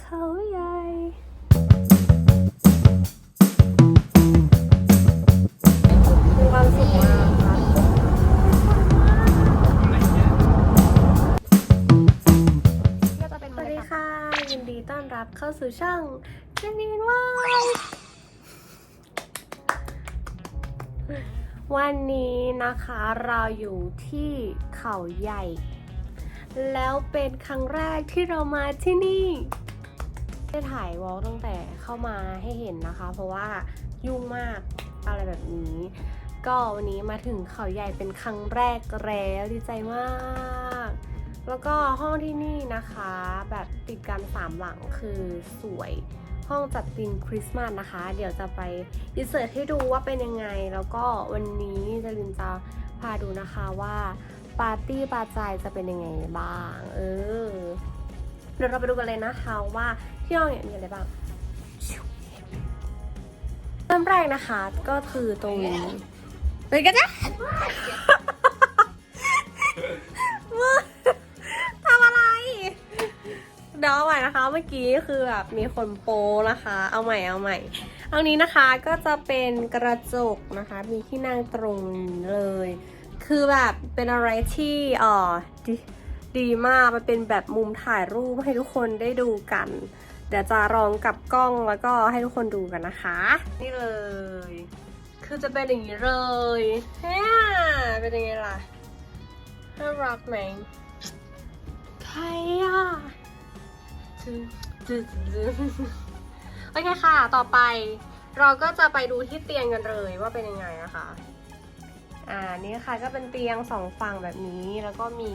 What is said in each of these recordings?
เขาใหญ่มีความสุขมากสวัสดีค่ะ ยินดีต้อนรับเข้าสู่ช่องเจนีนวายวันนี้นะคะเราอยู่ที่เขาใหญ่ แล้วเป็นครั้งแรกที่เรามาที่นี่ ได้ถ่ายวอล์กตั้งแต่เข้ามาให้เห็นนะคะ เพราะว่ายุ่งมากอะไรแบบนี้ ก็วันนี้มาถึงเขาใหญ่เป็นครั้งแรกแล้วดีใจมาก แล้วก็ห้องที่นี่นะคะ แบบติดกันสามหลังคือสวยห้องจัดธีมคริสต์มาสนะคะ เดี๋ยวจะไปอินเสิร์ตให้ดูว่าเป็นยังไง แล้วก็วันนี้จะลินจะพาดูนะคะว่าปาร์ตี้ปาร์จายจะเป็นยังไงบ้าง เออ เดี๋ยวเราไปดูกันเลยนะคะว่าที่ห้องเนี่ยมีอะไรบ้างเริ่มแรกนะคะก็คือตรงนี้เป็นกันจ้ะมึงทำอะไร เดี๋ยวเอาใหม่นะคะ เมื่อกี้คือแบบมีคนโปนะคะ เอาใหม่เอาใหม่เอานี้นะคะก็จะเป็นกระจกนะคะ มีที่นั่งตรงเลย คือแบบเป็นอะไรที่เออ ดีมากมันเป็นแบบมุมถ่ายรูปให้ทุกคนได้ดูกัน เดี๋ยวจะลองกับกล้องแล้วก็ให้ทุกคนดูกันนะคะ นี่เลย คือจะเป็นอย่างนี้เลยเฮ้ยเป็นยังไงล่ะน่ารักไหมใครอะจึ๊งจึ๊งจึ๊งโอเคค่ะ ต่อไปเราก็จะไปดูที่เตียงกันเลยว่าเป็นยังไงนะคะ อ่า นี่ค่ะก็เป็นเตียงสองฝั่งแบบนี้แล้วก็มี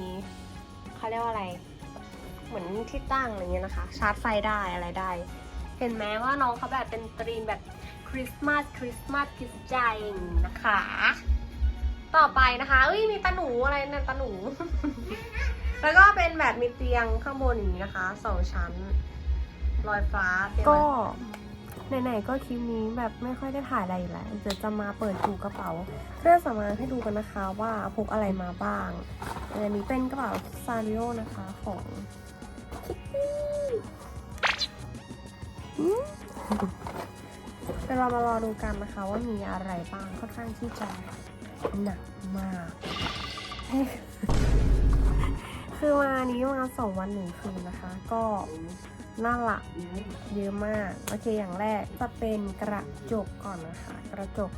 เขาเรียกว่าอะไร เหมือนที่ตั้งอะไรเงี้ยนะคะ ชาร์จไฟได้อะไรได้ เห็นไหมว่าน้องเขาแบบเป็นตรีมแบบคริสต์มาสคริสต์มาสคริสต์ใจอย่างนี้นะคะ ต่อไปนะคะเอ้ยมีตาหนูอะไรนั่นตาหนู แล้วก็เป็นแบบมีเตียงข้างบนอย่างนี้นะคะสองชั้นลอยฟ้าเตียงก็ ไหนๆก็คลิปนี้แบบไม่ค่อยได้ถ่ายอะไรแล้วเดี๋ยวจะมาเปิดดูกระเป๋าเพื่องสามารถให้ดูกันนะคะว่าพกอะไรมาบ้างอันนี้เป็นกระเป๋าซาริโอนะคะของคิตตี้เดี๋ยวเรามารอดูกันนะคะว่ามีอะไรบ้างค่อนข้างที่จะหนักมาก คือมานี้มาสองวันหนึ่งคืนนะคะ ก็ น่าหลักเยอะมาก โอเคอย่างแรกจะเป็นกระจกก่อนนะคะ กระจก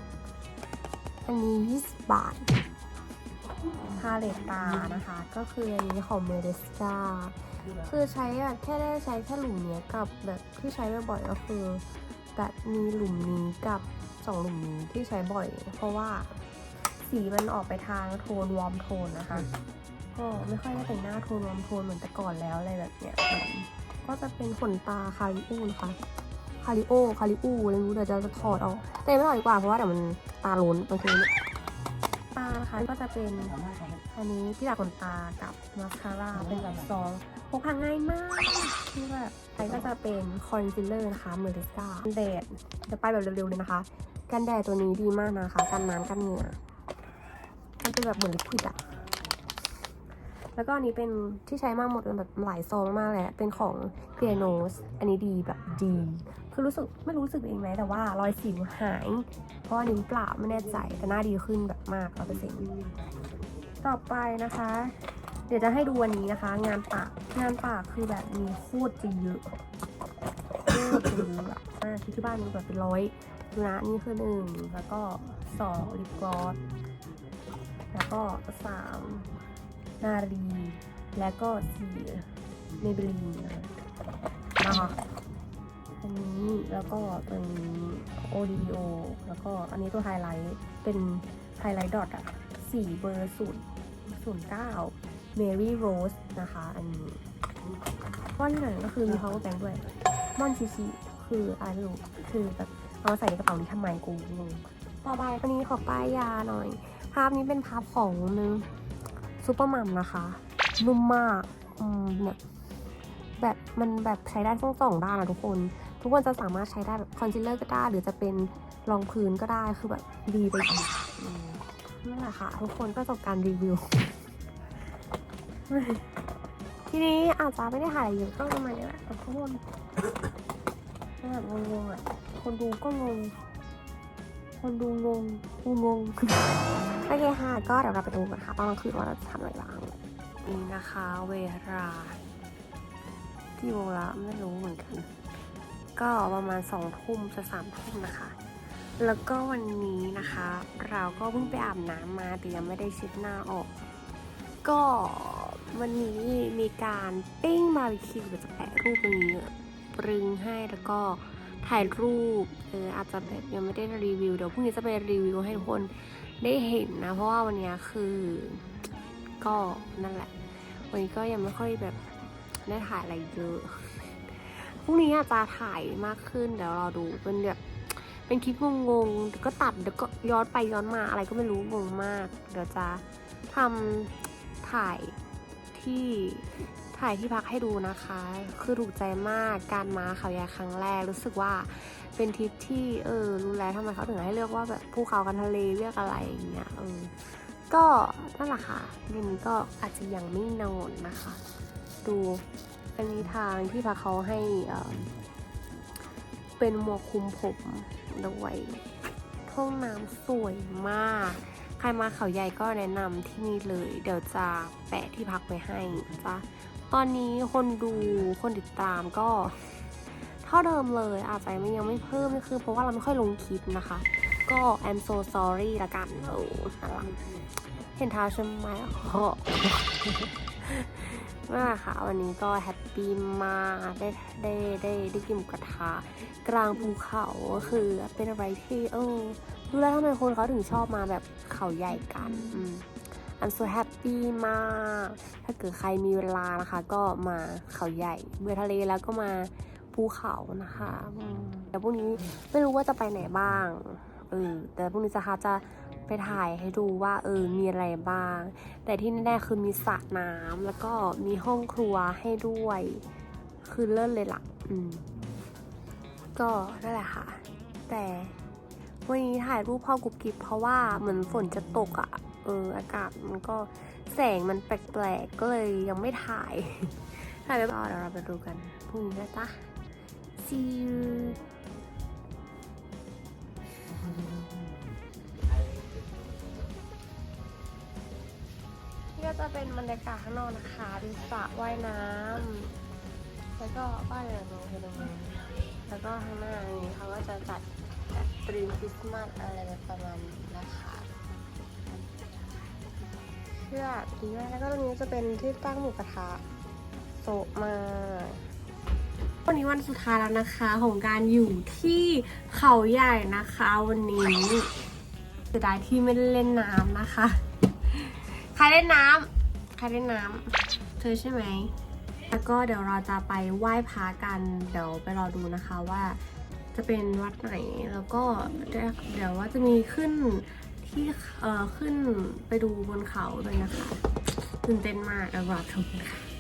อันนี้ 20 บาทพาเลตตานะคะ ก็คืออันนี้ของเมเดสกาคือใช้อะแค่ได้ใช้แค่หลุมเนี้ยกับแบบที่ใช้บ่อยๆก็คือแบบมีหลุมนี้กับสองหลุมนี้ที่ใช้บ่อย เพราะว่าสีมันออกไปทางโทนวอร์มโทนนะคะ ก็ไม่ค่อยได้แต่งหน้าโทนวอร์มโทนเหมือนแต่ก่อนแล้วอะไรแบบเนี้ย ก็จะเป็นขนตาคาริโอนะคะคาริโอคาริอูอะไรรู้เดี๋ยวจะถอดเอาแต่ไม่ถอดดีกว่าเพราะว่าเดี๋ยวมันตาล้นบางทีเนี่ยตานะคะก็จะเป็นอันนี้ที่ดัดขนตากับมาสคาร่าเป็นแบบซองพกพาง่ายมากที่แบบใช้ก็จะเป็นคอนซีลเลอร์นะคะเมอริสกาแดดจะไปแบบเร็วๆเลยนะคะกันแดดตัวนี้ดีมากนะคะ กันน้ำกันเหงื่อมันเป็นแบบเหมือนลิควิดอะ แล้วก็อันนี้เป็นที่ใช้มากหมดแบบหลายซองมากเลยอะเป็นของ c l e a r n o s อันนี้ดีแบบดี คือรู้สึกไม่รู้สึกเองไหมแต่ว่ารอยสิวหาย เพราะว่านิ้วเปล่าไม่แน่ใจแต่หน้าดีขึ้นแบบมากร้อยเปอร์เซ็นต์ต่อไปนะคะ เดี๋ยวจะให้ดูวันนี้นะคะ งานปากงานปากคือแบบมีโคตรจะเยอะโคตรจะเยอะอะอ่าที่ที่บ้านมีแบบเป็นร้อยดูนะนี่คือหนึ่งแล้วก็สองลิปกลอสแล้วก็สาม นารี และก็สีเมเบลีนนะคะอันนี้แล้วก็ตัวนี้โอดีโอแล้วก็อันนี้ตัวไฮไลท์เป็นไฮไลท์ดอทอะสีเบอร์ศูนย์ศูนย์เก้าเมรี่โรสนะคะ อันนี้ก้อนที่ไหนก็คือมี power bank ด้วยมอนชิชิคืออะไรไม่รู้คือแบบเอามาใส่ในกระเป๋านี้ทำไมกูงงต่อไปอันนี้ขอป้ายยาหน่อย ภาพนี้เป็นภาพของนึง ซูเปอร์มัมนะคะ นุ่มมากอืมเนี่ยแบบมันแบบใช้ได้ทั้งสองด้านนะทุกคน ทุกคนจะสามารถใช้ได้แบบคอนซีลเลอร์ก็ได้ หรือจะเป็นรองพื้นก็ได้คือแบบดีไปอีกนั่นแหละค่ะ ทุกคนก็จบการรีวิว ทีนี้อาจจะไม่ได้ถ่ายอะไรเยอะก็ประมาณนี้แหละทุกคนแบบงงๆอะคนดูก็งงคนดูงงกูงง โอเคค่ะ ก็เดี๋ยวเราไปดูกันค่ะตอนกลางคืนว่าเราจะทำอะไรบ้างนี่นะคะ เวลาที่โมงละไม่รู้เหมือนกัน ก็ประมาณสองทุ่มจะสามทุ่มนะคะ แล้วก็วันนี้นะคะ เราก็เพิ่งไปอาบน้ำมาแต่ยังไม่ได้ช็ดหน้าออก ก็วันนี้มีการปิ้งบาร์บีคิวจะแปะรูปตรงนี้ปรึงให้แล้วก็ถ่ายรูปเอออาจจะแบบยังไม่ได้รีวิว เดี๋ยวพรุ่งนี้จะไปรีวิวให้ทุกคน ได้เห็นนะ เพราะว่าวันนี้คือก็นั่นแหละ วันนี้ก็ยังไม่ค่อยแบบได้ถ่ายอะไรเยอะพรุ่งนี้อาจจะถ่ายมากขึ้นเดี๋ยวรอดูเป็นแบบเป็นคลิปงงๆก็ตัดเดี๋ยวก็ย้อนไปย้อนมาอะไรก็ไม่รู้งงมาก เดี๋ยวจะทำถ่ายที่ ถ่ายที่พักให้ดูนะคะ คือถูกใจมากการมาเขาใหญ่ครั้งแรกรู้สึกว่าเป็นทริปที่เออรู้แล้วทำไมเขาถึงให้เลือกว่าแบบภูเขากันทะเลเลือกอะไรอย่างเงี้ยเออก็นั่นแหละค่ะเรื่องนี้ก็อาจจะยังไม่นอนนะคะ ดูอันนี้ทางที่พักเขาให้เออเป็นหมวกคุมผมด้วยห้องน้ำสวยมาก ใครมาเขาใหญ่ก็แนะนำที่นี่เลย เดี๋ยวจะแปะที่พักไว้ให้จ้ะ ตอนนี้คนดูคนติดตามก็เท่าเดิมเลยอาจจะไม่ยังไม่เพิ่มคือ เพราะว่าเราไม่ค่อยลงคลิปนะคะ ก็ I'm so sorry ละกันโอ้น่ารักเห็นเท้าใช่ไหมอ๋อนั่ะค่ะ วันนี้ก็แฮปปี้มากได้ได้ได้ได้กินกระทะกลางภูเขาคือเป็นอะไรที่เออรู้แล้วทำไมคนเขาถึงชอบมาแบบเขาใหญ่กันอืม I'm so happy มาก ถ้าเกิดใครมีเวลานะคะ ก็มาเขาใหญ่เบื่อทะเลแล้วก็มาภูเขานะคะแต่พรุ่งนี้ไม่รู้ว่าจะไปไหนบ้างเออแต่พรุ่งนี้จะคะจะไปถ่ายให้ดูว่าเออมีอะไรบ้าง แต่ที่แน่ๆคือมีสระน้ำแล้วก็มีห้องครัวให้ด้วย คือเลิศเลยล่ะ อืม ก็นั่นแหละค่ะ แต่วันนี้ถ่ายรูปพ่อกรุบกิบเพราะว่าเหมือนฝนจะตกอะ่ะ เอออากาศมันก็แสงมันแปลกๆก็เลยยังไม่ถ่ายถ่ายไปก่อนเดี๋ยวเราไปดูกันพรุ่งนี้นะจ๊ะ see you นี่ก็จะเป็นบรรยากาศข้างนอกนะคะเป็นสระว่ายน้ำแล้วก็บ้านอย่างโน้นตรงนี้แล้วก็ข้างหน้านี้เขาก็จะจัดแบบตรีมคริสต์มาสอะไรประมาณนี้นะคะ เชื่อดีมากแล้วก็ตรงนี้จะเป็นที่ตั้งหมูกระทะโซมาวันนี้วันสุดท้ายแล้วนะคะของการอยู่ที่เขาใหญ่นะคะ วันนี้เสียดายที่ไม่ได้เล่นน้ำนะคะ ใครเล่นน้ำใครเล่นน้ำเธอใช่ไหมแล้วก็เดี๋ยวเราจะไปไหว้พระกันเดี๋ยวไปรอดูนะคะว่าจะเป็นวัดไหนแล้วก็เดี๋ยวว่าจะมีขึ้น ที่เออขึ้นไปดูบนเขาเลยนะคะตื่นเต้นมากอรอชมค่ะ